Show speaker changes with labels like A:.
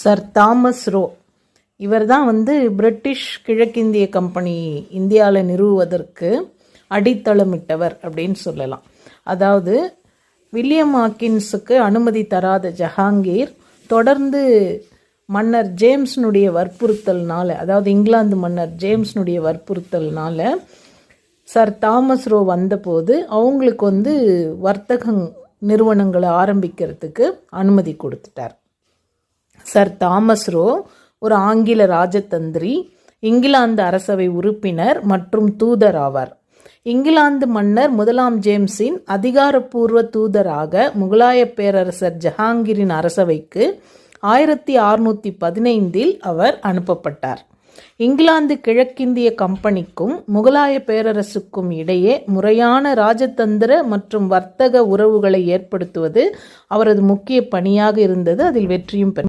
A: Sir Thomas row. இவர் தான் வந்து பிரிட்டிஷ் கிழக்கிந்திய கம்பெனி இந்தியாவில் நிறுவுவதற்கு அடித்தளமிட்டவர் அப்படின்னு சொல்லலாம். அதாவது வில்லியம் ஆக்கின்ஸுக்கு அனுமதி தராத ஜஹாங்கீர் தொடர்ந்து மன்னர் ஜேம்ஸ்னுடைய வற்புறுத்தல்னால அதாவது இங்கிலாந்து மன்னர் ஜேம்ஸ்னுடைய வற்புறுத்தல்னால சர் தாமஸ் ரோ வந்தபோது அவங்களுக்கு வந்து வர்த்தக நிறுவனங்களை ஆரம்பிக்கிறதுக்கு அனுமதி கொடுத்துட்டார். சர் தாமஸ் ரோ ஒரு ஆங்கில ராஜதந்திரி இங்கிலாந்து அரசவை உறுப்பினர் மற்றும் தூதர் ஆவார். இங்கிலாந்து மன்னர் முதலாம் ஜேம்ஸின் அதிகாரப்பூர்வ தூதராக முகலாய பேரரசர் ஜஹாங்கீரின் அரசவைக்கு ஆயிரத்தி அறுநூற்றி பதினைந்தில் அவர் அனுப்பப்பட்டார். இங்கிலாந்து கிழக்கிந்திய கம்பெனிக்கும் முகலாய பேரரசுக்கும் இடையே முறையான ராஜதந்திர மற்றும் வர்த்தக உறவுகளை ஏற்படுத்துவது அவரது முக்கிய பணியாக இருந்தது. அதில் வெற்றியும் பெற்றார்